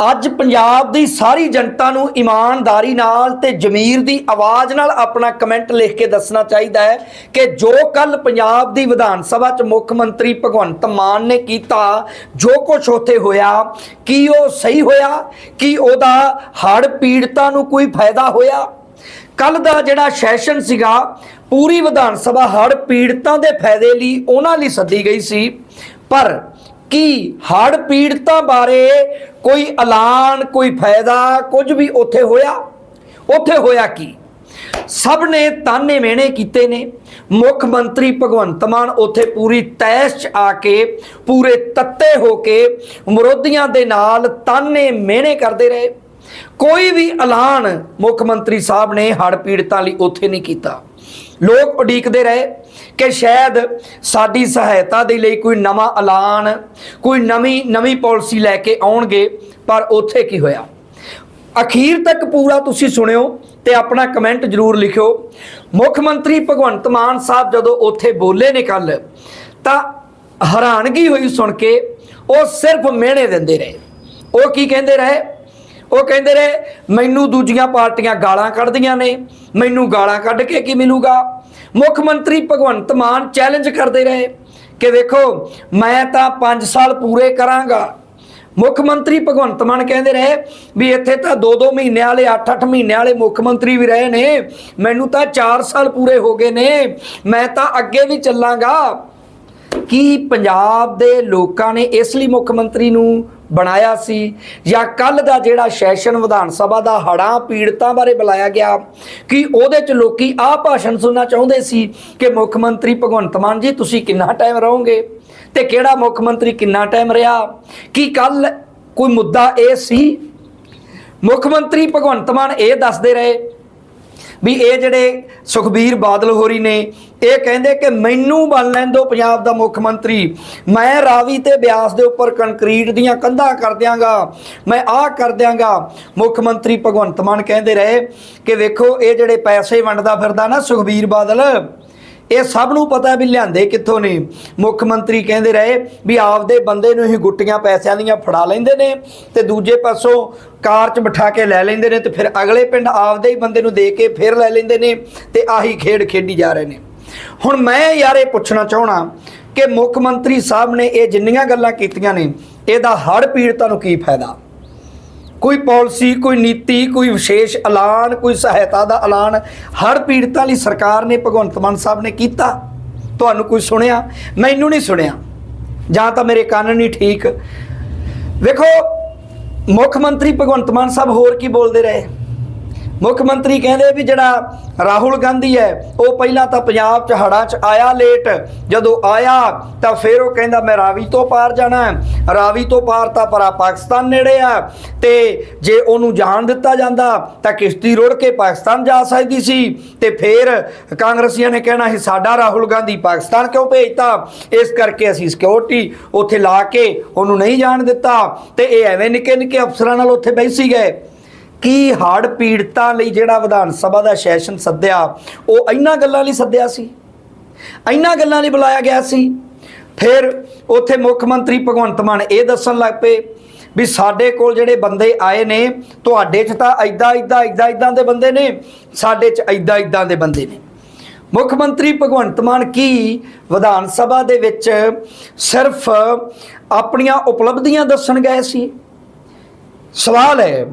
ਅੱਜ ਪੰਜਾਬ ਦੀ ਸਾਰੀ ਜਨਤਾ ਨੂੰ ਇਮਾਨਦਾਰੀ ਨਾਲ ਤੇ ਜ਼ਮੀਰ ਦੀ ਆਵਾਜ਼ ਨਾਲ ਆਪਣਾ ਕਮੈਂਟ ਲਿਖ ਕੇ ਦੱਸਣਾ ਚਾਹੀਦਾ ਹੈ ਕਿ ਜੋ ਕੱਲ ਪੰਜਾਬ ਦੀ ਵਿਧਾਨ ਸਭਾ 'ਚ ਮੁੱਖ ਮੰਤਰੀ ਭਗਵੰਤ ਮਾਨ ਨੇ ਕੀਤਾ, ਜੋ ਕੁਝ ਉੱਥੇ ਹੋਇਆ, ਕੀ ਉਹ ਸਹੀ ਹੋਇਆ, ਕੀ ਉਹਦਾ ਹੜ ਪੀੜਤਾਂ ਨੂੰ ਕੋਈ ਫਾਇਦਾ ਹੋਇਆ? ਕੱਲ ਦਾ ਜਿਹੜਾ ਸੈਸ਼ਨ ਸੀਗਾ, ਪੂਰੀ ਵਿਧਾਨ ਸਭਾ ਹੜ ਪੀੜਤਾਂ ਦੇ ਫਾਇਦੇ ਲਈ, ਉਹਨਾਂ ਲਈ ਸੱਦੀ ਗਈ ਸੀ। ਪਰ ਕੀ ਹੜ ਪੀੜਤਾਂ ਬਾਰੇ ਕੋਈ ਐਲਾਨ, ਕੋਈ ਫਾਇਦਾ, ਕੁਝ ਵੀ ਉੱਥੇ ਹੋਇਆ? ਉੱਥੇ ਹੋਇਆ ਕੀ? ਸਭ ਨੇ ਤਾਨੇ ਮਿਹਣੇ ਕੀਤੇ ਨੇ। ਮੁੱਖ ਮੰਤਰੀ ਭਗਵੰਤ ਮਾਨ ਉੱਥੇ ਪੂਰੀ ਤੈਸ਼ 'ਚ ਆ ਕੇ, ਪੂਰੇ ਤੱਤੇ ਹੋ ਕੇ ਵਿਰੋਧੀਆਂ ਦੇ ਨਾਲ ਤਾਨੇ ਮਿਹਣੇ ਕਰਦੇ ਰਹੇ। ਕੋਈ ਵੀ ਐਲਾਨ ਮੁੱਖ ਮੰਤਰੀ ਸਾਹਿਬ ਨੇ ਹੜ ਪੀੜਤਾਂ ਲਈ ਉੱਥੇ ਨਹੀਂ ਕੀਤਾ। ਲੋਕ ਉਡੀਕਦੇ ਰਹੇ। ਕਿ ਸ਼ਾਇਦ ਸਾਡੀ ਸਹਾਇਤਾ ਦੇ ਲਈ ਕੋਈ ਨਵਾਂ ਐਲਾਨ, ਕੋਈ ਨਵੀਂ ਨਵੀਂ ਪਾਲਿਸੀ ਲੈ ਕੇ ਆਉਣਗੇ, ਪਰ ਉੱਥੇ ਕੀ ਹੋਇਆ? ਅਖੀਰ ਤੱਕ ਪੂਰਾ ਤੁਸੀਂ ਸੁਣਿਓ ਤੇ ਆਪਣਾ ਕਮੈਂਟ ਜਰੂਰ ਲਿਖਿਓ। ਮੁੱਖ ਮੰਤਰੀ ਭਗਵੰਤ ਮਾਨ ਸਾਹਿਬ ਜਦੋਂ ਉੱਥੇ ਬੋਲੇ ਨੇ ਕੱਲ ਤਾਂ ਹੈਰਾਨਗੀ ਹੋਈ ਸੁਣ ਕੇ ਉਹ ਸਿਰਫ ਮਿਹਣੇ ਦਿੰਦੇ ਰਹੇ। ਉਹ ਕੀ ਕਹਿੰਦੇ ਰਹੇ? ਉਹ ਕਹਿੰਦੇ ਰਹੇ, ਮੈਨੂੰ ਦੂਜੀਆਂ ਪਾਰਟੀਆਂ ਗਾਲਾਂ ਕੱਢਦੀਆਂ ਨੇ। ਮੈਨੂੰ ਗਾਲਾਂ ਕੱਢ ਕੇ ਕੀ ਮਿਲੂਗਾ? ਮੁੱਖ ਮੰਤਰੀ ਭਗਵੰਤ ਮਾਨ ਚੈਲੰਜ ਕਰਦੇ ਰਹੇ ਕਿ ਵੇਖੋ, ਮੈਂ ਤਾਂ 5 ਸਾਲ ਪੂਰੇ ਕਰਾਂਗਾ। ਮੁੱਖ ਮੰਤਰੀ ਭਗਵੰਤ ਮਾਨ ਕਹਿੰਦੇ ਰਹੇ ਵੀ ਇੱਥੇ ਤਾਂ 2-2 ਮਹੀਨੇ ਵਾਲੇ 8-8 ਮਹੀਨੇ ਵਾਲੇ ਮੁੱਖ ਮੰਤਰੀ ਵੀ ਰਹੇ ਨੇ। ਮੈਨੂੰ ਤਾਂ 4 ਸਾਲ ਪੂਰੇ ਹੋ ਗਏ ਨੇ। ਮੈਂ ਤਾਂ ਅੱਗੇ ਵੀ ਚੱਲਾਂਗਾ। ਕੀ ਪੰਜਾਬ ਦੇ ਲੋਕਾਂ ਨੇ ਇਸ ਲਈ ਮੁੱਖ ਮੰਤਰੀ ਨੂੰ ਬਣਾਇਆ ਸੀ ਜਾਂ ਕੱਲ ਦਾ ਜਿਹੜਾ ਸੈਸ਼ਨ ਵਿਧਾਨ ਸਭਾ ਦਾ ਹੜਾਂ ਪੀੜਤਾਂ ਬਾਰੇ ਬੁਲਾਇਆ ਗਿਆ ਕਿ ਉਹਦੇ ਚ ਲੋਕੀ ਆਹ ਭਾਸ਼ਣ ਸੁਣਨਾ ਚਾਹੁੰਦੇ ਸੀ ਕਿ ਮੁੱਖ ਮੰਤਰੀ ਭਗਵੰਤ ਮਾਨ ਜੀ, ਤੁਸੀਂ ਕਿੰਨਾ ਟਾਈਮ ਰਹੋਗੇ? ਤੇ ਕਿਹੜਾ ਮੁੱਖ ਮੰਤਰੀ ਕਿੰਨਾ ਟਾਈਮ ਰਿਹਾ? ਕੀ ਕੱਲ ਕੋਈ ਮੁੱਦਾ ਇਹ ਸੀ? ਮੁੱਖ ਮੰਤਰੀ ਭਗਵੰਤ ਮਾਨ ਇਹ ਦੱਸਦੇ ਰਹੇ ਵੀ ਇਹ ਜਿਹੜੇ ਸੁਖਬੀਰ ਬਾਦਲ ਹੋਰੀ ਨੇ, ਇਹ ਕਹਿੰਦੇ ਕਿ ਮੈਨੂੰ ਬਣ ਲੈਣ ਦਿਓ ਪੰਜਾਬ ਦਾ ਮੁੱਖ ਮੰਤਰੀ। ਮੈਂ ਰਾਵੀ ਤੇ ਬਿਆਸ ਦੇ ਉੱਪਰ ਕੰਕਰੀਟ ਦੀਆਂ ਕੰਧਾਂ ਕਰ ਦਿਆਂਗਾ। ਮੈਂ ਆਹ ਕਰ ਦਿਆਂਗਾ। ਮੁੱਖ ਮੰਤਰੀ ਭਗਵੰਤ ਮਾਨ ਕਹਿੰਦੇ ਰਹੇ ਕਿ ਵੇਖੋ, ਇਹ ਜਿਹੜੇ ਪੈਸੇ ਵੰਡਦਾ ਫਿਰਦਾ ਨਾ ਸੁਖਬੀਰ ਬਾਦਲ ਇਹ ਸਭ ਨੂੰ ਪਤਾ ਵੀ ਲਿਆਂਦੇ ਕਿੱਥੋਂ ਨੇ। ਮੁੱਖ ਮੰਤਰੀ ਕਹਿੰਦੇ ਰਹੇ ਵੀ ਆਪਦੇ ਬੰਦੇ ਨੂੰ ਹੀ ਗੁੱਟੀਆਂ ਪੈਸਿਆਂ ਦੀਆਂ ਫੜਾ ਲੈਂਦੇ ਨੇ ਤੇ ਦੂਜੇ ਪਾਸੋਂ ਕਾਰ 'ਚ ਬਿਠਾ ਕੇ ਲੈ ਲੈਂਦੇ ਨੇ ਤੇ ਫਿਰ ਅਗਲੇ ਪਿੰਡ ਆਪਦੇ ਹੀ ਬੰਦੇ ਨੂੰ ਦੇ ਕੇ ਫਿਰ ਲੈ ਲੈਂਦੇ ਨੇ ਤੇ ਆਹੀ ਖੇਡ ਖੇਡੀ ਜਾ ਰਹੇ ਨੇ। ਹੁਣ ਮੈਂ ਯਾਰ ਇਹ ਪੁੱਛਣਾ ਚਾਹਣਾ ਕਿ ਮੁੱਖ ਮੰਤਰੀ ਸਾਹਿਬ ਨੇ ਇਹ ਜਿੰਨੀਆਂ ਗੱਲਾਂ ਕੀਤੀਆਂ ਨੇ, ਇਹਦਾ ਹੜ ਪੀੜਤਾਂ ਨੂੰ ਕੀ ਫਾਇਦਾ? ਕੋਈ ਪਾਲਿਸੀ, ਕੋਈ ਨੀਤੀ, ਕੋਈ ਵਿਸ਼ੇਸ਼ ਐਲਾਨ, ਕੋਈ ਸਹਾਇਤਾ ਦਾ ਐਲਾਨ ਹੜ ਪੀੜਤਾਂ ਲਈ ਸਰਕਾਰ ਨੇ, ਭਗਵੰਤ ਮਾਨ ਸਾਹਿਬ ਨੇ ਕੀਤਾ। ਤੁਹਾਨੂੰ ਕੋਈ ਸੁਣਿਆ? ਮੈਨੂੰ ਨਹੀਂ ਸੁਣਿਆ। ਜਾਂ ਤਾਂ ਮੇਰੇ ਕੰਨ ਨਹੀਂ ਠੀਕ। ਵੇਖੋ, ਮੁੱਖ ਮੰਤਰੀ ਭਗਵੰਤ ਮਾਨ ਸਾਹਿਬ ਹੋਰ ਕੀ ਬੋਲਦੇ ਰਹੇ? ਮੁੱਖ ਮੰਤਰੀ ਕਹਿੰਦੇ ਵੀ ਜਿਹੜਾ ਰਾਹੁਲ ਗਾਂਧੀ ਹੈ, ਉਹ ਪਹਿਲਾਂ ਤਾਂ ਪੰਜਾਬ 'ਚ ਹੜਾਂ 'ਚ ਆਇਆ ਲੇਟ ਜਦੋਂ ਆਇਆ, ਤਾਂ ਫਿਰ ਉਹ ਕਹਿੰਦਾ, ਮੈਂ ਰਾਵੀ ਤੋਂ ਪਾਰ ਜਾਣਾ ਰਾਵੀ ਤੋਂ ਪਾਰ ਤਾਂ ਪਰਾ ਪਾਕਿਸਤਾਨ ਨੇੜੇ ਆ। ਤੇ ਜੇ ਉਹਨੂੰ ਜਾਣ ਦਿੱਤਾ ਜਾਂਦਾ, ਤਾਂ ਕਿਸ਼ਤੀ ਰੁੜ ਕੇ ਪਾਕਿਸਤਾਨ ਜਾ ਸਕਦੀ ਸੀ। ਤੇ ਫਿਰ ਕਾਂਗਰਸੀਆਂ ਨੇ ਕਹਿਣਾ ਸੀ, ਸਾਡਾ ਰਾਹੁਲ ਗਾਂਧੀ ਪਾਕਿਸਤਾਨ ਕਿਉਂ ਭੇਜਤਾ? ਇਸ ਕਰਕੇ ਅਸੀਂ ਸਿਕਿਉਰਿਟੀ ਉੱਥੇ ਲਾ ਕੇ ਉਹਨੂੰ ਨਹੀਂ ਜਾਣ ਦਿੱਤਾ। ਤੇ ਇਹ ਐਵੇਂ ਨਿੱਕੇ ਨਿੱਕੇ ਅਫਸਰਾਂ ਨਾਲ ਉੱਥੇ ਬੈਸੀ ਗਏ। ਕੀ ਹੜ ਪੀੜਤਾਂ ਲਈ ਜਿਹੜਾ ਵਿਧਾਨ ਸਭਾ ਦਾ ਸੈਸ਼ਨ ਸੱਦਿਆ, ਉਹ ਇੰਨਾ ਗੱਲਾਂ ਲਈ ਸੱਦਿਆ ਸੀ? ਇੰਨਾ ਗੱਲਾਂ ਲਈ ਬੁਲਾਇਆ ਗਿਆ ਸੀ? ਫਿਰ ਉੱਥੇ ਮੁੱਖ ਮੰਤਰੀ ਭਗਵੰਤ ਮਾਨ ਇਹ ਦੱਸਣ ਲੱਗ ਪਏ ਵੀ ਸਾਡੇ ਕੋਲ ਜਿਹੜੇ ਬੰਦੇ ਆਏ ਨੇ, ਤੁਹਾਡੇ 'ਚ ਤਾਂ ਐਦਾਂ ਐਦਾਂ ਐਦਾਂ ਐਦਾਂ ਦੇ ਬੰਦੇ ਨੇ, ਸਾਡੇ 'ਚ ਐਦਾਂ ਐਦਾਂ ਦੇ ਬੰਦੇ ਨੇ। ਮੁੱਖ ਮੰਤਰੀ ਭਗਵੰਤ ਮਾਨ ਕੀ ਵਿਧਾਨ ਸਭਾ ਦੇ ਵਿੱਚ ਸਿਰਫ ਆਪਣੀਆਂ ਉਪਲਬਧੀਆਂ ਦੱਸਣ ਗਏ ਸੀ? ਸਵਾਲ ਹੈ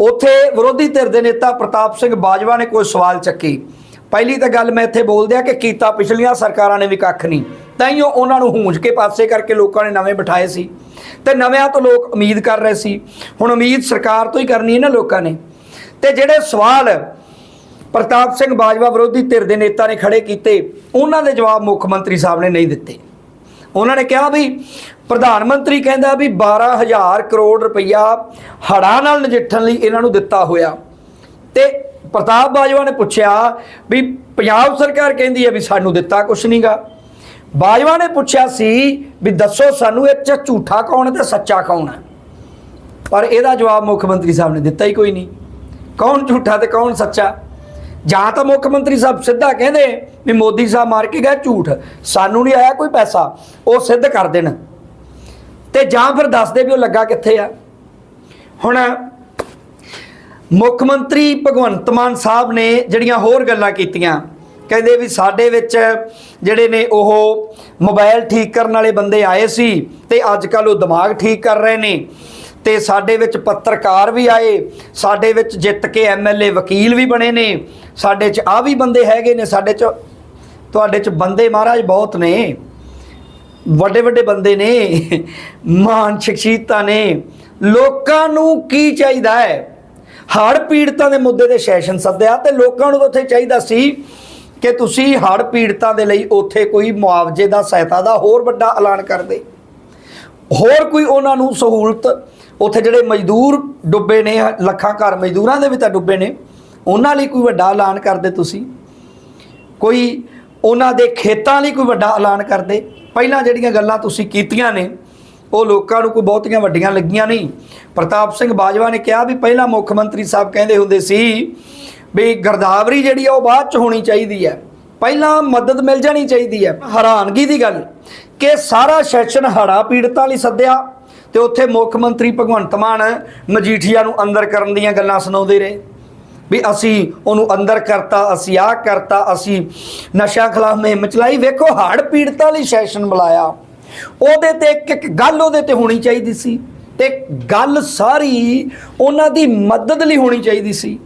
ਉੱਥੇ ਵਿਰੋਧੀ ਧਿਰ ਦੇ ਨੇਤਾ ਪ੍ਰਤਾਪ ਸਿੰਘ ਬਾਜਵਾ ਨੇ ਕੋਈ ਸਵਾਲ ਚੱਕੀ। ਪਹਿਲੀ ਤਾਂ ਗੱਲ ਮੈਂ ਇੱਥੇ ਬੋਲਦਿਆ ਕਿ ਕੀਤਾ ਪਿਛਲੀਆਂ ਸਰਕਾਰਾਂ ਨੇ ਵੀ ਕੱਖ ਨਹੀਂ। ਤਾਂ ਹੀ ਉਹਨਾਂ ਨੂੰ ਹੂੰਝ ਕੇ ਪਾਸੇ ਕਰਕੇ ਲੋਕਾਂ ਨੇ ਨਵੇਂ ਬਿਠਾਏ ਸੀ ਤੇ ਨਵਿਆਂ ਤੋਂ ਲੋਕ ਉਮੀਦ ਕਰ ਰਹੇ ਸੀ। ਹੁਣ ਉਮੀਦ ਸਰਕਾਰ ਤੋਂ ਹੀ ਕਰਨੀ ਹੈ ਨਾ ਲੋਕਾਂ ਨੇ। ਤੇ ਜਿਹੜੇ ਸਵਾਲ ਪ੍ਰਤਾਪ ਸਿੰਘ ਬਾਜਵਾ ਵਿਰੋਧੀ ਧਿਰ ਦੇ ਨੇਤਾ ਨੇ ਖੜੇ ਕੀਤੇ, ਉਹਨਾਂ ਦੇ ਜਵਾਬ ਮੁੱਖ ਮੰਤਰੀ ਸਾਹਿਬ ਨੇ ਨਹੀਂ ਦਿੱਤੇ। ਉਹਨਾਂ ਨੇ ਕਿਹਾ ਵੀ ਪ੍ਰਧਾਨ ਮੰਤਰੀ ਕਹਿੰਦਾ ਵੀ 12000 ਕਰੋੜ ਰੁਪਈਆ ਹੜ੍ਹਾਂ ਨਾਲ ਨਜਿੱਠਣ ਲਈ ਇਹਨਾਂ ਨੂੰ ਦਿੱਤਾ ਹੋਇਆ। ਤੇ ਪ੍ਰਤਾਪ ਬਾਜਵਾ ਨੇ ਪੁੱਛਿਆ ਵੀ ਪੰਜਾਬ ਸਰਕਾਰ ਕਹਿੰਦੀ ਹੈ ਵੀ ਸਾਨੂੰ ਦਿੱਤਾ ਕੁਛ ਨਹੀਂਗਾ ਬਾਜਵਾ ਨੇ ਪੁੱਛਿਆ ਸੀ ਵੀ ਦੱਸੋ ਸਾਨੂੰ ਇਹ ਚ ਝੂਠਾ ਕੌਣ ਹੈ ਤੇ ਸੱਚਾ ਕੌਣ ਹੈ? ਪਰ ਇਹਦਾ ਜਵਾਬ ਮੁੱਖ ਮੰਤਰੀ ਸਾਹਿਬ ਨੇ ਦਿੱਤਾ ਹੀ ਕੋਈ ਨਹੀਂ। ਕੌਣ ਝੂਠਾ ਤੇ ਕੌਣ ਸੱਚਾ? ਜਾਂ ਤਾਂ ਮੁੱਖ ਮੰਤਰੀ ਸਾਹਿਬ ਸਿੱਧਾ ਕਹਿੰਦੇ ਵੀ ਮੋਦੀ ਸਾਹਿਬ ਮਾਰ ਕੇ ਗਏ ਝੂਠ। ਸਾਨੂੰ ਨਹੀਂ ਆਇਆ ਕੋਈ ਪੈਸਾ। ਉਹ ਸਿੱਧ ਕਰ ਦੇਣ। ਤੇ ਜਾਂ ਫਿਰ ਦੱਸਦੇ ਵੀ ਉਹ ਲੱਗਾ ਕਿੱਥੇ ਆ। ਹੁਣ ਮੁੱਖ ਮੰਤਰੀ ਭਗਵੰਤ ਮਾਨ ਸਾਹਿਬ ਨੇ ਜਿਹੜੀਆਂ ਹੋਰ ਗੱਲਾਂ ਕੀਤੀਆਂ, ਕਹਿੰਦੇ ਵੀ ਸਾਡੇ ਵਿੱਚ ਜਿਹੜੇ ਨੇ ਉਹ ਮੋਬਾਈਲ ਠੀਕ ਕਰਨ ਵਾਲੇ ਬੰਦੇ ਆਏ ਸੀ ਤੇ ਅੱਜ ਕੱਲ ਉਹ ਦਿਮਾਗ ਠੀਕ ਕਰ ਰਹੇ ਨੇ। ਤੇ ਸਾਡੇ ਵਿੱਚ ਪੱਤਰਕਾਰ ਵੀ ਆਏ, ਸਾਡੇ ਵਿੱਚ ਜਿੱਤ ਕੇ ਐਮਐਲਏ ਵਕੀਲ ਵੀ ਬਣੇ ਨੇ, ਸਾਡੇ 'ਚ ਆ ਵੀ ਬੰਦੇ ਹੈਗੇ ਨੇ, ਸਾਡੇ 'ਚ ਤੁਹਾਡੇ 'ਚ ਬੰਦੇ ਮਹਾਰਾਜ ਬਹੁਤ ਨੇ। ਵੱਡੇ ਵੱਡੇ ਬੰਦੇ ਨੇ ਮਾਨ ਸ਼ਖਸੀਅਤਾਂ ਨੇ, ਲੋਕਾਂ ਨੂੰ ਕੀ ਚਾਹੀਦਾ ਹੈ? ਹੜ੍ਹ ਪੀੜਤਾਂ ਦੇ ਮੁੱਦੇ ਤੇ ਸੈਸ਼ਨ ਸੱਦਿਆ ਤੇ ਲੋਕਾਂ ਨੂੰ ਉੱਥੇ ਚਾਹੀਦਾ ਸੀ ਕਿ ਤੁਸੀਂ ਹੜ੍ਹ ਪੀੜਤਾਂ ਦੇ ਲਈ ਉੱਥੇ ਕੋਈ ਮੁਆਵਜ਼ੇ ਦਾ, ਸਹਾਇਤਾ ਦਾ ਹੋਰ ਵੱਡਾ ਐਲਾਨ ਕਰਦੇ ਹੋਰ ਕੋਈ ਉਹਨਾਂ ਨੂੰ ਸਹੂਲਤ, ਉੱਥੇ ਜਿਹੜੇ ਮਜ਼ਦੂਰ ਡੁੱਬੇ ਨੇ, ਲੱਖਾਂ ਘਰ ਮਜ਼ਦੂਰਾਂ ਦੇ ਵੀ ਤਾਂ ਡੁੱਬੇ ਨੇ, ਉਹਨਾਂ ਲਈ ਕੋਈ ਵੱਡਾ ਐਲਾਨ ਕਰਦੇ ਤੁਸੀਂ? ਕੋਈ ਉਹਨਾਂ ਦੇ ਖੇਤਾਂ ਲਈ ਕੋਈ ਵੱਡਾ ਐਲਾਨ ਕਰਦੇ ਪਹਿਲਾਂ ਜਿਹੜੀਆਂ ਗੱਲਾਂ ਤੁਸੀਂ ਕੀਤੀਆਂ ਨੇ, ਉਹ ਲੋਕਾਂ ਨੂੰ ਕੋਈ ਬਹੁਤੀਆਂ ਵੱਡੀਆਂ ਲੱਗੀਆਂ ਨਹੀਂ। ਪ੍ਰਤਾਪ ਸਿੰਘ ਬਾਜਵਾ ਨੇ ਕਿਹਾ ਵੀ ਪਹਿਲਾਂ ਮੁੱਖ ਮੰਤਰੀ ਸਾਹਿਬ ਕਹਿੰਦੇ ਹੁੰਦੇ ਸੀ ਵੀ ਗਰਦਾਵਰੀ ਜਿਹੜੀ ਆ ਉਹ ਬਾਅਦ ਚ ਹੋਣੀ ਚਾਹੀਦੀ ਹੈ। ਪਹਿਲਾਂ ਮਦਦ ਮਿਲ ਜਾਣੀ ਚਾਹੀਦੀ ਹੈ, ਹੈਰਾਨਗੀ ਦੀ ਗੱਲ। ਕਿ ਸਾਰਾ ਸੈਸ਼ਨ ਹੜਾ ਪੀੜਤਾਂ ਲਈ ਸੱਦਿਆ ਤੇ ਉੱਥੇ ਮੁੱਖ ਮੰਤਰੀ ਭਗਵੰਤ ਮਾਨ ਮਜੀਠੀਆ ਨੂੰ ਅੰਦਰ ਕਰਨ ਦੀਆਂ ਗੱਲਾਂ ਸੁਣਾਉਂਦੇ ਰਹੇ। ਵੀ ਅਸੀਂ ਉਹਨੂੰ ਅੰਦਰ ਕਰਤਾ, ਅਸੀਂ ਆਹ ਕਰਤਾ, ਅਸੀਂ ਨਸ਼ਾ ਖਿਲਾਫ ਮੁਹਿੰਮ ਚਲਾਈ। ਵੇਖੋ ਹੜ ਪੀੜਤਾਂ ਲਈ ਸੈਸ਼ਨ ਬੁਲਾਇਆ। ਉਹਦੇ ਤੇ ਇੱਕ ਇੱਕ ਗੱਲ ਉਹਦੇ ਤੇ ਹੋਣੀ ਚਾਹੀਦੀ ਸੀ। ਤੇ ਗੱਲ ਸਾਰੀ ਉਹਨਾਂ ਦੀ ਮਦਦ ਲਈ ਹੋਣੀ ਚਾਹੀਦੀ ਸੀ।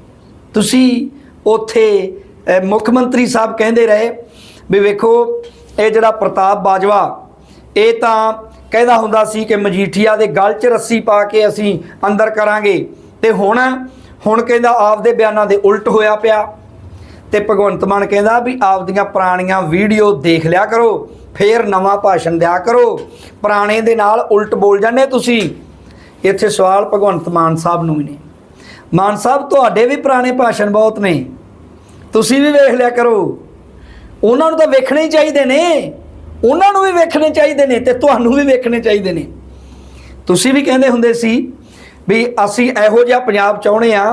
ਤੁਸੀਂ ਉੱਥੇ ਮੁੱਖ ਮੰਤਰੀ ਸਾਹਿਬ ਕਹਿੰਦੇ ਰਹੇ ਵੀ ਵੇਖੋ, ਇਹ ਜਿਹੜਾ ਪ੍ਰਤਾਪ ਬਾਜਵਾ, ਇਹ ਤਾਂ ਕਹਿੰਦਾ ਹੁੰਦਾ ਸੀ ਕਿ ਮਜੀਠੀਆ ਦੇ ਗਲ 'ਚ ਰੱਸੀ ਪਾ ਕੇ ਅਸੀਂ ਅੰਦਰ ਕਰਾਂਗੇ। ਤੇ ਹੁਣ ਹੁਣ ਕਹਿੰਦਾ ਆਪਦੇ ਬਿਆਨਾਂ ਦੇ ਉਲਟ ਹੋਇਆ ਪਿਆ ਤੇ ਭਗਵੰਤ ਮਾਨ ਕਹਿੰਦਾ ਵੀ ਆਪਦੀਆਂ ਪੁਰਾਣੀਆਂ ਵੀਡੀਓ ਦੇਖ ਲਿਆ ਕਰੋ, ਫੇਰ ਨਵਾਂ ਭਾਸ਼ਣ ਦਿਆ ਕਰੋ। ਪੁਰਾਣੇ ਦੇ ਨਾਲ ਉਲਟ ਬੋਲ ਜਾਂਦੇ ਤੁਸੀਂ। ਇੱਥੇ ਸਵਾਲ ਭਗਵੰਤ ਮਾਨ ਸਾਹਿਬ ਨੂੰ ਵੀ ਨੇ। ਮਾਨ ਸਾਹਿਬ, ਤੁਹਾਡੇ ਵੀ ਪੁਰਾਣੇ ਭਾਸ਼ਣ ਬਹੁਤ ਨੇ। ਤੁਸੀਂ ਵੀ ਵੇਖ ਲਿਆ ਕਰੋ। ਉਹਨਾਂ ਨੂੰ ਤਾਂ ਵੇਖਣੇ ਹੀ ਚਾਹੀਦੇ ਨੇ। ਉਹਨਾਂ ਨੂੰ ਵੀ ਵੇਖਣੇ ਚਾਹੀਦੇ ਨੇ ਤੇ ਤੁਹਾਨੂੰ ਵੀ ਵੇਖਣੇ ਚਾਹੀਦੇ ਨੇ। ਤੁਸੀਂ ਵੀ ਕਹਿੰਦੇ ਹੁੰਦੇ ਸੀ ਵੀ ਅਸੀਂ ਇਹੋ ਜਿਹਾ ਪੰਜਾਬ ਚਾਹੁੰਦੇ ਆ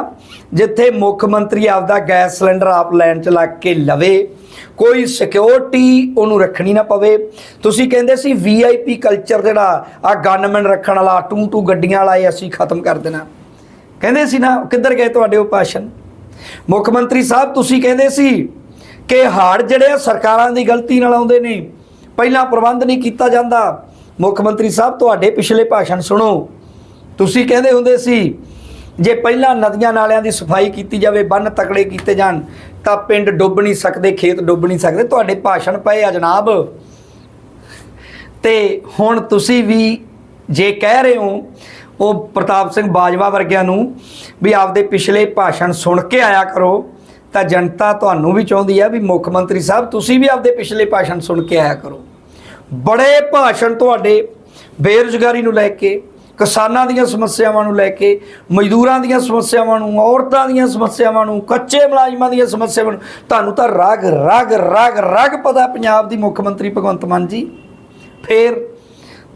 ਜਿੱਥੇ ਮੁੱਖ ਮੰਤਰੀ ਆਪਦਾ ਗੈਸ ਸਿਲੰਡਰ ਆਪ ਲੈਣ ਚ ਲੱਗ ਕੇ ਲਵੇ, ਕੋਈ ਸਿਕਿਉਰਿਟੀ ਉਹਨੂੰ ਰੱਖਣੀ ਨਾ ਪਵੇ। ਤੁਸੀਂ ਕਹਿੰਦੇ ਸੀ ਵੀਆਈਪੀ ਕਲਚਰ ਜਿਹੜਾ ਆ ਗਨਮੈਨ ਰੱਖਣ ਵਾਲਾ ਟੂ ਟੂ ਗੱਡੀਆਂ ਵਾਲਾ, ਇਹ ਅਸੀਂ ਖਤਮ ਕਰ ਦੇਣਾ। ਕਹਿੰਦੇ ਸੀ ਨਾ, ਕਿੱਧਰ ਗਏ ਤੁਹਾਡੇ ਉਹ ਭਾਸ਼ਣ ਮੁੱਖ ਮੰਤਰੀ ਸਾਹਿਬ, ਤੁਸੀਂ ਕਹਿੰਦੇ ਸੀ ਕਿ ਹਾੜ ਜਿਹੜੇ ਆ ਸਰਕਾਰਾਂ ਦੀ ਗਲਤੀ ਨਾਲ ਆਉਂਦੇ ਨੇ, ਪਹਿਲਾਂ ਪ੍ਰਬੰਧ ਨਹੀਂ ਕੀਤਾ ਜਾਂਦਾ। ਮੁੱਖ ਮੰਤਰੀ ਸਾਹਿਬ, ਤੁਹਾਡੇ ਪਿਛਲੇ ਭਾਸ਼ਣ ਸੁਣੋ। ਤੁਸੀਂ ਕਹਿੰਦੇ ਹੁੰਦੇ ਸੀ, ਜੇ ਪਹਿਲਾਂ ਨਦੀਆਂ ਨਾਲਿਆਂ ਦੀ ਸਫ਼ਾਈ ਕੀਤੀ ਜਾਵੇ, ਬੰਨ ਤਕੜੇ ਕੀਤੇ ਜਾਣ, ਤਾਂ ਪਿੰਡ ਡੁੱਬ ਨਹੀਂ ਸਕਦੇ, ਖੇਤ ਡੁੱਬ ਨਹੀਂ ਸਕਦੇ, ਤੁਹਾਡੇ ਭਾਸ਼ਣ ਪਏ ਆ ਜਨਾਬ। ਤੇ ਹੁਣ ਤੁਸੀਂ ਵੀ ਜੇ ਕਹਿ ਰਹੇ ਹੋ, ਉਹ ਪ੍ਰਤਾਪ ਸਿੰਘ ਬਾਜਵਾ ਵਰਗਿਆਂ ਨੂੰ ਵੀ ਆਪਦੇ ਪਿਛਲੇ ਭਾਸ਼ਣ ਸੁਣ ਕੇ ਆਇਆ ਕਰੋ, ਤਾਂ ਜਨਤਾ ਤੁਹਾਨੂੰ ਵੀ ਚਾਹੁੰਦੀ ਆ ਵੀ ਮੁੱਖ ਮੰਤਰੀ ਸਾਹਿਬ, ਤੁਸੀਂ ਵੀ ਆਪਦੇ ਪਿਛਲੇ ਭਾਸ਼ਣ ਸੁਣ ਕੇ ਆਇਆ ਕਰੋ। ਬੜੇ ਭਾਸ਼ਣ ਤੁਹਾਡੇ ਬੇਰੁਜ਼ਗਾਰੀ ਨੂੰ ਲੈ ਕੇ ਕਿਸਾਨਾਂ ਦੀਆਂ ਸਮੱਸਿਆਵਾਂ ਨੂੰ ਲੈ ਕੇ, ਮਜ਼ਦੂਰਾਂ ਦੀਆਂ ਸਮੱਸਿਆਵਾਂ ਨੂੰ, ਔਰਤਾਂ ਦੀਆਂ ਸਮੱਸਿਆਵਾਂ ਨੂੰ, ਕੱਚੇ ਮੁਲਾਜ਼ਮਾਂ ਦੀਆਂ ਸਮੱਸਿਆਵਾਂ ਨੂੰ, ਤੁਹਾਨੂੰ ਤਾਂ ਰਗ ਰਗ ਰਗ ਰਗ ਪਤਾ ਪੰਜਾਬ ਦੀ ਮੁੱਖ ਮੰਤਰੀ ਭਗਵੰਤ ਮਾਨ ਜੀ। ਫੇਰ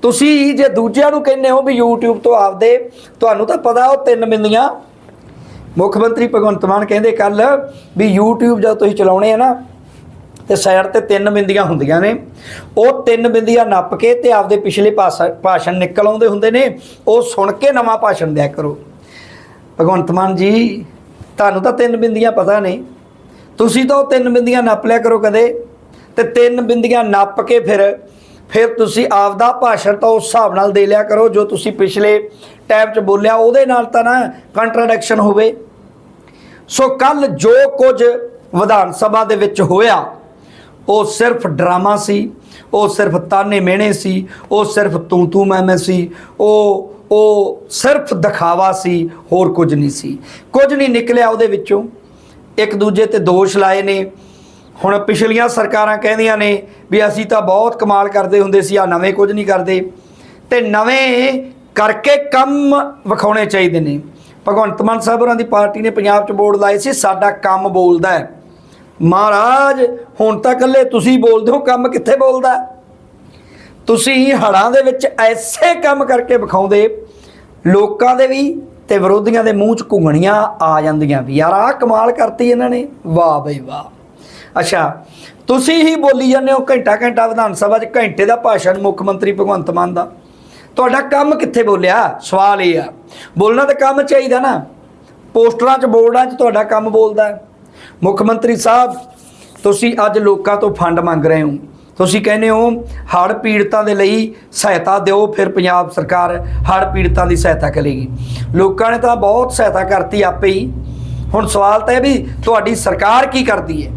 ਤੁਸੀਂ ਜੇ ਦੂਜਿਆਂ ਨੂੰ ਕਹਿੰਦੇ ਹੋ ਵੀ YouTube ਤੋਂ ਆਪਦੇ, ਤੁਹਾਨੂੰ ਤਾਂ ਪਤਾ ਉਹ ਤਿੰਨ ਬਿੰਦੀਆਂ ਮੁੱਖ ਮੰਤਰੀ ਭਗਵੰਤ ਮਾਨ ਕਹਿੰਦੇ ਕੱਲ ਵੀ YouTube ਜਦ ਤੁਸੀਂ ਚਲਾਉਣੇ ਆ ਨਾ ਤੇ ਸਾਈਡ ਤੇ ਤਿੰਨ ਬਿੰਦੀਆਂ ਹੁੰਦੀਆਂ ਨੇ। ਉਹ ਤਿੰਨ ਬਿੰਦੀਆਂ ਨੱਪ ਕੇ ਤੇ ਆਪਦੇ ਪਿਛਲੇ ਭਾਸ਼ਾ- ਭਾਸ਼ਣ ਨਿਕਲ ਆਉਂਦੇ ਹੁੰਦੇ ਨੇ। ਉਹ ਸੁਣ ਕੇ ਨਵਾਂ ਭਾਸ਼ਣ ਦਿਆ ਕਰੋ। ਭਗਵੰਤ ਮਾਨ ਜੀ, ਤੁਹਾਨੂੰ ਤਾਂ ਤਿੰਨ ਬਿੰਦੀਆਂ ਪਤਾ ਨੇ। ਤੁਸੀਂ ਤਾਂ ਉਹ ਤਿੰਨ ਬਿੰਦੀਆਂ ਨੱਪ ਲਿਆ ਕਰੋ ਕਦੇ। ਤੇ ਤਿੰਨ ਬਿੰਦੀਆਂ ਨੱਪ ਕੇ ਫਿਰ ਫਿਰ ਤੁਸੀਂ ਆਪਦਾ ਭਾਸ਼ਣ ਤਾਂ ਉਸ ਹਿਸਾਬ ਨਾਲ ਦੇ ਲਿਆ ਕਰੋ। ਜੋ ਤੁਸੀਂ ਪਿਛਲੇ ਟਾਈਮ 'ਚ ਬੋਲਿਆ, ਉਹਦੇ ਨਾਲ ਤਾਂ ਨਾ ਕੰਟਰਡਿਕਸ਼ਨ ਹੋਵੇ। ਸੋ ਕੱਲ ਜੋ ਕੁਝ ਵਿਧਾਨ ਸਭਾ ਦੇ ਵਿੱਚ ਹੋਇਆ ਉਹ ਸਿਰਫ ਡਰਾਮਾ ਸੀ, ਉਹ ਸਿਰਫ ਤਾਨੇ ਮਿਹਣੇ ਸੀ, ਉਹ ਸਿਰਫ ਤੂੰ ਤੂੰ ਮੈਂ ਮੈਂ ਸੀ, ਉਹ ਉਹ ਸਿਰਫ ਦਿਖਾਵਾ ਸੀ, ਹੋਰ ਕੁਝ ਨਹੀਂ ਸੀ। ਕੁਝ ਨਹੀਂ ਨਿਕਲਿਆ ਉਹਦੇ ਵਿੱਚੋਂ। ਇੱਕ ਦੂਜੇ ਤੇ ਦੋਸ਼ ਲਾਏ ਨੇ। ਹੁਣ ਪਿਛਲੀਆਂ ਸਰਕਾਰਾਂ ਕਹਿੰਦੀਆਂ ਨੇ ਵੀ ਅਸੀਂ ਤਾਂ ਬਹੁਤ ਕਮਾਲ ਕਰਦੇ ਹੁੰਦੇ ਸੀ ਆ ਨਵੇਂ ਕੁਝ ਨਹੀਂ ਕਰਦੇ। ਤੇ ਨਵੇਂ ਕਰਕੇ ਕੰਮ ਵਿਖਾਉਣੇ ਚਾਹੀਦੇ ਨੇ। ਭਗਵੰਤ ਮਾਨ ਸਾਹਿਬ ਹੋਰਾਂ ਦੀ ਪਾਰਟੀ ਨੇ ਪੰਜਾਬ 'ਚ ਬੋਰਡ ਲਾਏ ਸੀ, ਸਾਡਾ ਕੰਮ ਬੋਲਦਾ ਹੈ। ਮਹਾਰਾਜ, ਹੁਣ ਤਾਂ ਇਕੱਲੇ ਤੁਸੀਂ ਬੋਲਦੇ ਹੋ, ਕੰਮ ਕਿੱਥੇ ਬੋਲਦਾ? ਤੁਸੀਂ ਹੜਾਂ ਦੇ ਵਿੱਚ ਐਸੇ ਕੰਮ ਕਰਕੇ ਵਿਖਾਉਂਦੇ, ਲੋਕਾਂ ਦੇ ਵੀ ਤੇ ਵਿਰੋਧੀਆਂ ਦੇ ਮੂੰਹ 'ਚ ਘੁੰਗਣੀਆਂ ਆ ਜਾਂਦੀਆਂ ਵੀ, ਯਾਰ ਆਹ ਕਮਾਲ ਕਰਤੀ ਇਹਨਾਂ ਨੇ। ਵਾਹ ਬਈ ਵਾਹ। ਅੱਛਾ, ਤੁਸੀਂ ਹੀ ਬੋਲੀ ਜਾਂਦੇ ਹੋ ਘੰਟਾ ਘੰਟਾ ਵਿਧਾਨ ਸਭਾ 'ਚ, ਘੰਟੇ ਦਾ ਭਾਸ਼ਣ ਮੁੱਖ ਮੰਤਰੀ ਭਗਵੰਤ ਮਾਨ ਦਾ। ਤੁਹਾਡਾ ਕੰਮ ਕਿੱਥੇ ਬੋਲਿਆ? ਸਵਾਲ ਇਹ ਆ। ਬੋਲਣਾ ਤਾਂ ਕੰਮ ਚਾਹੀਦਾ ਨਾ। ਪੋਸਟਰਾਂ 'ਚ, ਬੋਰਡਾਂ 'ਚ ਤੁਹਾਡਾ ਕੰਮ ਬੋਲਦਾ। ਮੁੱਖ ਮੰਤਰੀ ਸਾਹਿਬ, ਤੁਸੀਂ ਅੱਜ ਲੋਕਾਂ ਤੋਂ ਫੰਡ ਮੰਗ ਰਹੇ ਹੋ। ਤੁਸੀਂ ਕਹਿੰਦੇ ਹੋ, ਹੜ੍ਹ ਪੀੜਤਾਂ ਦੇ ਲਈ ਸਹਾਇਤਾ ਦਿਓ, ਫਿਰ ਪੰਜਾਬ ਸਰਕਾਰ ਹੜ੍ਹ ਪੀੜਤਾਂ ਦੀ ਸਹਾਇਤਾ ਕਰੇਗੀ। ਲੋਕਾਂ ਨੇ ਤਾਂ ਬਹੁਤ ਸਹਾਇਤਾ ਕਰਤੀ ਆਪੇ ਹੀ। ਹੁਣ ਸਵਾਲ ਤਾਂ ਇਹ ਵੀ, ਤੁਹਾਡੀ ਸਰਕਾਰ ਕੀ ਕਰਦੀ ਹੈ?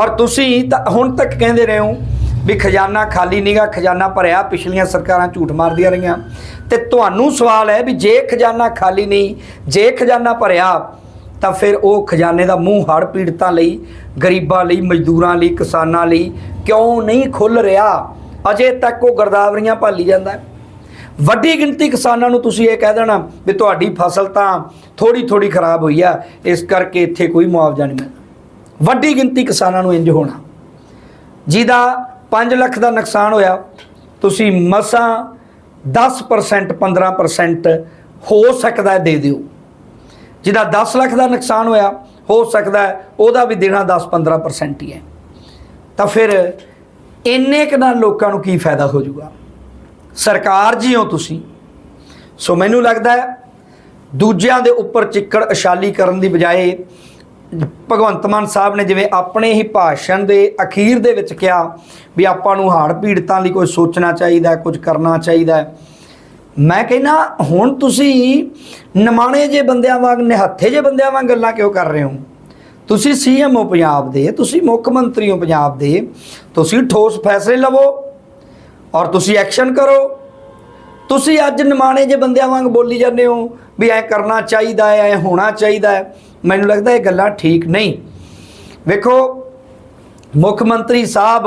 ਔਰ ਤੁਸੀਂ ਤਾਂ ਹੁਣ ਤੱਕ ਕਹਿੰਦੇ ਰਹੇ ਹੋ ਵੀ ਖਜ਼ਾਨਾ ਖਾਲੀ ਨਹੀਂਗਾ ਖਜ਼ਾਨਾ ਭਰਿਆ, ਪਿਛਲੀਆਂ ਸਰਕਾਰਾਂ ਝੂਠ ਮਾਰਦੀਆਂ ਰਹੀਆਂ। ਤੇ ਤੁਹਾਨੂੰ ਸਵਾਲ ਹੈ ਵੀ ਜੇ ਖਜ਼ਾਨਾ ਖਾਲੀ ਨਹੀਂ, ਜੇ ਖਜ਼ਾਨਾ ਭਰਿਆ ਤਾਂ ਫਿਰ ਉਹ ਖਜ਼ਾਨੇ ਦਾ ਮੂੰਹ ਹੜ ਪੀੜਤਾਂ ਲਈ, ਗਰੀਬਾਂ ਲਈ, ਮਜ਼ਦੂਰਾਂ ਲਈ, ਕਿਸਾਨਾਂ ਲਈ ਕਿਉਂ ਨਹੀਂ ਖੁੱਲ ਰਿਹਾ? ਅਜੇ ਤੱਕ ਉਹ ਗਰਦਾਵਰੀਆਂ ਭਾਲੀ ਜਾਂਦਾ ਹੈ। ਵੱਡੀ ਗਿਣਤੀ ਕਿਸਾਨਾਂ ਨੂੰ ਤੁਸੀਂ ਇਹ ਕਹਿ ਦੇਣਾ ਵੀ ਤੁਹਾਡੀ ਫਸਲ ਤਾਂ ਥੋੜੀ ਥੋੜੀ ਖਰਾਬ ਹੋਈ ਆ, ਇਸ ਕਰਕੇ ਇੱਥੇ ਕੋਈ ਮੁਆਵਜ਼ਾ ਨਹੀਂ ਮਿਲਦਾ। ਵੱਡੀ ਗਿਣਤੀ ਕਿਸਾਨਾਂ ਨੂੰ ਇੰਜ ਹੋਣਾ। ਜਿਹਦਾ 5 ਲੱਖ ਦਾ ਨੁਕਸਾਨ ਹੋਇਆ, ਤੁਸੀਂ ਮਸਾਂ 10% 15% ਹੋ ਸਕਦਾ ਦੇ ਦਿਓ। ਜਿਹਦਾ 10 ਲੱਖ ਦਾ ਨੁਕਸਾਨ ਹੋਇਆ, ਹੋ ਸਕਦਾ ਉਹਦਾ ਵੀ ਦੇਣਾ 10-15% ਹੀ ਹੈ। ਤਾਂ ਫਿਰ ਇੰਨੇ ਕੁ ਨਾਲ ਲੋਕਾਂ ਨੂੰ ਕੀ ਫਾਇਦਾ ਹੋ ਜਾਊਗਾ? ਸਰਕਾਰ ਜੀ ਹੋ ਤੁਸੀਂ। ਸੋ ਮੈਨੂੰ ਲੱਗਦਾ ਹੈ ਦੂਜਿਆਂ ਦੇ ਉੱਪਰ ਚਿੱਕੜ ਅਸ਼ਾਲੀ ਕਰਨ ਦੀ ਬਜਾਏ ਭਗਵੰਤ ਮਾਨ ਸਾਹਿਬ ਨੇ ਜਿਵੇਂ ਆਪਣੇ ਹੀ ਭਾਸ਼ਣ ਦੇ ਅਖੀਰ ਦੇ ਵਿੱਚ ਕਿਹਾ ਵੀ ਆਪਾਂ ਨੂੰ ਹੜ੍ਹ ਪੀੜਤਾਂ ਲਈ ਕੋਈ ਸੋਚਣਾ ਚਾਹੀਦਾ ਕੁਝ ਕਰਨਾ ਚਾਹੀਦਾ ਮੈਂ ਕਹਿੰਦਾ, ਹੁਣ ਤੁਸੀਂ ਨਿਮਾਣੇ ਜੇ ਬੰਦਿਆਂ ਵਾਂਗ, ਨਿਹੱਥੇ ਜੇ ਬੰਦਿਆਂ ਵਾਂਗ ਗੱਲਾਂ ਕਿਉਂ ਕਰ ਰਹੇ ਹੋ? ਤੁਸੀਂ ਸੀਐਮ ਹੋ ਪੰਜਾਬ ਦੇ, ਤੁਸੀਂ ਮੁੱਖ ਮੰਤਰੀ ਹੋ ਪੰਜਾਬ ਦੇ, ਤੁਸੀਂ ਠੋਸ ਫੈਸਲੇ ਲਵੋ ਔਰ ਤੁਸੀਂ ਐਕਸ਼ਨ ਕਰੋ। ਤੁਸੀਂ ਅੱਜ ਨਿਮਾਣੇ ਜੇ ਬੰਦਿਆਂ ਵਾਂਗ ਬੋਲੀ ਜਾਂਦੇ ਹੋ ਵੀ ਐ ਕਰਨਾ ਚਾਹੀਦਾ ਹੈ, ਐ ਹੋਣਾ ਚਾਹੀਦਾ ਹੈ। ਮੈਨੂੰ ਲੱਗਦਾ ਇਹ ਗੱਲਾਂ ਠੀਕ ਨਹੀਂ। ਵੇਖੋ, ਮੁੱਖ ਮੰਤਰੀ ਸਾਹਿਬ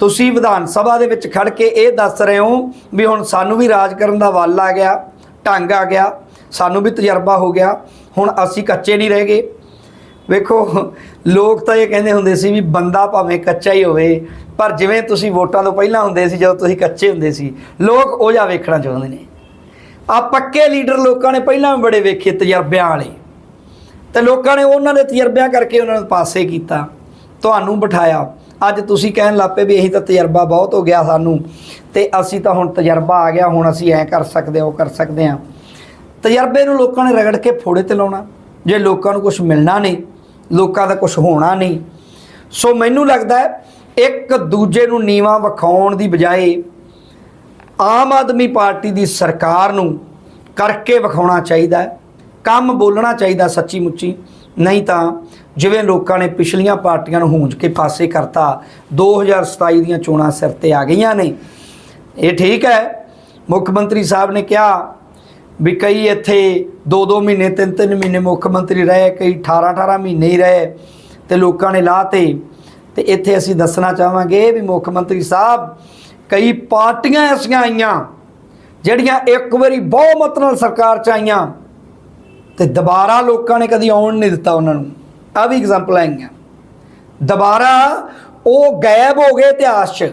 ਤੁਸੀਂ ਵਿਧਾਨ ਸਭਾ ਦੇ ਵਿੱਚ ਖੜ ਕੇ ਇਹ ਦੱਸ ਰਹੇ ਹੋ ਵੀ ਹੁਣ ਸਾਨੂੰ ਵੀ ਰਾਜ ਕਰਨ ਦਾ ਵੱਲ ਆ ਗਿਆ, ਢੰਗ ਆ ਗਿਆ, ਸਾਨੂੰ ਵੀ ਤਜਰਬਾ ਹੋ ਗਿਆ, ਹੁਣ ਅਸੀਂ ਕੱਚੇ ਨਹੀਂ ਰਹਿ ਗਏ। ਵੇਖੋ, ਲੋਕ ਤਾਂ ਇਹ ਕਹਿੰਦੇ ਹੁੰਦੇ ਸੀ ਵੀ ਬੰਦਾ ਭਾਵੇਂ ਕੱਚਾ ਹੀ ਹੋਵੇ, ਪਰ ਜਿਵੇਂ ਤੁਸੀਂ ਵੋਟਾਂ ਤੋਂ ਪਹਿਲਾਂ ਹੁੰਦੇ ਸੀ, ਜਦੋਂ ਤੁਸੀਂ ਕੱਚੇ ਹੁੰਦੇ ਸੀ, ਲੋਕ ਉਹ ਜਾ ਵੇਖਣਾ ਚਾਹੁੰਦੇ ਨੇ। ਆ ਪੱਕੇ ਲੀਡਰ ਲੋਕਾਂ ਨੇ ਪਹਿਲਾਂ ਵੀ ਬੜੇ ਵੇਖੇ ਤਜਰਬਿਆਂ ਵਾਲੇ। ਤੇ ਲੋਕਾਂ ਨੇ ਉਹਨਾਂ ਦੇ ਤਜਰਬਿਆਂ ਕਰਕੇ ਉਹਨਾਂ ਨੂੰ ਪਾਸੇ ਕੀਤਾ। ਤੁਹਾਨੂੰ ਬਿਠਾਇਆ। ਅੱਜ ਤੁਸੀਂ ਕਹਿਣ ਲੱਪੇ ਵੀ ਇਹੀ ਤਾਂ ਤਜਰਬਾ ਬਹੁਤ ਹੋ ਗਿਆ ਸਾਨੂੰ ਤੇ ਅਸੀਂ ਤਾਂ ਹੁਣ ਤਜਰਬਾ ਆ ਗਿਆ, ਹੁਣ ਅਸੀਂ ਐ ਕਰ ਸਕਦੇ ਹਾਂ, ਉਹ ਕਰ ਸਕਦੇ ਹਾਂ। ਤਜਰਬੇ ਨੂੰ ਲੋਕਾਂ ਨੇ ਰਗੜ ਕੇ ਫੋੜੇ ਤੇ ਲਾਉਣਾ। ਜੇ ਲੋਕਾਂ ਨੂੰ ਕੁਝ ਮਿਲਣਾ ਨਹੀਂ, ਲੋਕਾਂ ਦਾ ਕੁਝ ਹੋਣਾ ਨਹੀਂ। ਸੋ ਮੈਨੂੰ ਲੱਗਦਾ ਹੈ, ਇੱਕ ਦੂਜੇ ਨੂੰ ਨੀਵਾ ਵਿਖਾਉਣ ਦੀ ਬਜਾਏ ਆਮ ਆਦਮੀ ਪਾਰਟੀ ਦੀ ਸਰਕਾਰ ਨੂੰ ਕਰਕੇ ਵਿਖਾਉਣਾ ਚਾਹੀਦਾ ਕੰਮ ਬੋਲਣਾ ਚਾਹੀਦਾ ਸੱਚੀ ਮੁੱਚੀ, ਨਹੀਂ ਤਾਂ ਜਿਵੇਂ ਲੋਕਾਂ ਨੇ ਪਿਛਲੀਆਂ ਪਾਰਟੀਆਂ ਨੂੰ ਹੂੰਜ ਕੇ ਪਾਸੇ ਕਰਤਾ 2027 ਦੀਆਂ ਚੋਣਾਂ ਸਿਰ ਤੇ ਆ ਗਈਆਂ ਨੇ। ਇਹ ਠੀਕ ਹੈ। ਮੁੱਖ ਮੰਤਰੀ ਸਾਹਿਬ ਨੇ ਕਿਹਾ ਵੀ ਕਈ ਇੱਥੇ 2-2 ਮਹੀਨੇ 3-3 ਮਹੀਨੇ ਮੁੱਖ ਮੰਤਰੀ ਰਹੇ, ਕਈ 18-18 ਮਹੀਨੇ ਹੀ ਰਹੇ ਤੇ ਲੋਕਾਂ ਨੇ ਲਾਤੇ। ਤੇ ਇੱਥੇ ਅਸੀਂ ਦੱਸਣਾ ਚਾਹਾਂਗੇ ਵੀ ਮੁੱਖ ਮੰਤਰੀ ਸਾਹਿਬ, ਕਈ ਪਾਰਟੀਆਂ ਐਸੀਆਂ ਆਈਆਂ ਜਿਹੜੀਆਂ ਇੱਕ ਵਾਰੀ ਬਹੁਮਤ ਨਾਲ ਸਰਕਾਰ ਚ ਆਈਆਂ ਤੇ ਦੁਬਾਰਾ ਲੋਕਾਂ ਨੇ ਕਦੀ ਆਉਣ ਨਹੀਂ ਦਿੱਤਾ ਉਹਨਾਂ ਨੂੰ। ਆ ਵੀ ਐਗਜ਼ਾਮਪਲ ਆਈਆਂ ਦੁਬਾਰਾ ਉਹ ਗਾਇਬ ਹੋ ਗਏ ਇਤਿਹਾਸ 'ਚ,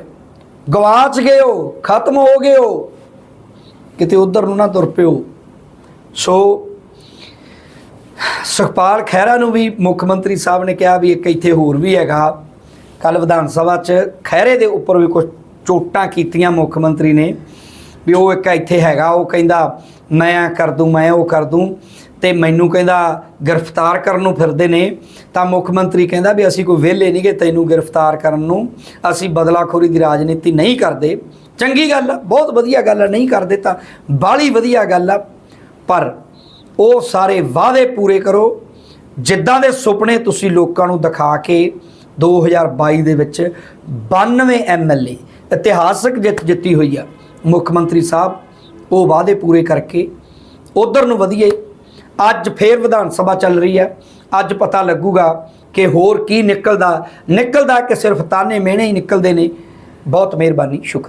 ਗਵਾਚ ਗਏ ਉਹ, ਖਤਮ ਹੋ ਗਏ ਉਹ, ਕਿਤੇ ਉਧਰ ਨੂੰ ਨਾ ਤੁਰ ਪਿਓ। ਸੋ, ਸੁਖਪਾਲ ਖਹਿਰਾ ਨੂੰ ਵੀ ਮੁੱਖ ਮੰਤਰੀ ਸਾਹਿਬ ਨੇ ਕਿਹਾ ਵੀ ਇੱਕ ਇੱਥੇ ਹੋਰ ਵੀ ਹੈਗਾ ਕੱਲ ਵਿਧਾਨ ਸਭਾ 'ਚ ਖਹਿਰੇ ਦੇ ਉੱਪਰ ਵੀ ਕੁਝ ਚੋਟਾਂ ਕੀਤੀਆਂ ਮੁੱਖ ਮੰਤਰੀ ਨੇ, ਵੀ ਉਹ ਇੱਕ ਇੱਥੇ ਹੈਗਾ, ਉਹ ਕਹਿੰਦਾ, ਮੈਂ ਆ ਕਰ ਦੂੰ, ਮੈਂ ਉਹ ਕਰ ਦੂੰ। ਤੇ ਮੈਨੂੰ ਕਹਿੰਦਾ, ਗ੍ਰਿਫਤਾਰ ਕਰਨ ਨੂੰ ਫਿਰਦੇ ਨੇ। ਤਾਂ ਮੁੱਖ ਮੰਤਰੀ ਕਹਿੰਦਾ ਵੀ, ਅਸੀਂ ਕੋਈ ਵਿਹਲੇ ਨਹੀਂਗੇ ਤੈਨੂੰ ਗ੍ਰਿਫਤਾਰ ਕਰਨ ਨੂੰ। ਅਸੀਂ ਬਦਲਾਖੋਰੀ ਦੀ ਰਾਜਨੀਤੀ ਨਹੀਂ ਕਰਦੇ। ਚੰਗੀ ਗੱਲ ਆ, ਬਹੁਤ ਵਧੀਆ ਗੱਲ ਆ, ਨਹੀਂ ਕਰਦੇ ਤਾਂ ਬਾਲੀ ਵਧੀਆ ਗੱਲ ਆ, ਪਰ ਉਹ ਸਾਰੇ ਵਾਅਦੇ ਪੂਰੇ ਕਰੋ। ਜਿੱਦਾਂ ਦੇ ਸੁਪਨੇ ਤੁਸੀਂ ਲੋਕਾਂ ਨੂੰ ਦਿਖਾ ਕੇ 2022 ਦੇ ਵਿੱਚ 92 ਐਮਐਲਏ ਇਤਿਹਾਸਕ ਜਿੱਤ ਜਿੱਤੀ ਹੋਈ ਆ, ਮੁੱਖ ਮੰਤਰੀ ਸਾਹਿਬ, ਉਹ ਵਾਅਦੇ ਪੂਰੇ ਕਰਕੇ। ਉਧਰ ਨੂੰ ਵਧੀਏ ਅੱਜ ਫੇਰ ਵਿਧਾਨ ਸਭਾ ਚੱਲ ਰਹੀ ਹੈ। ਅੱਜ ਪਤਾ ਲੱਗੂਗਾ ਕਿ ਹੋਰ ਕੀ ਨਿਕਲਦਾ। ਨਿਕਲਦਾ ਕਿ ਸਿਰਫ ਤਾਨੇ ਮਿਹਣੇ ਹੀ ਨਿਕਲਦੇ ਨੇ। ਬਹੁਤ ਮਿਹਰਬਾਨੀ, ਸ਼ੁਕਰੀਆ।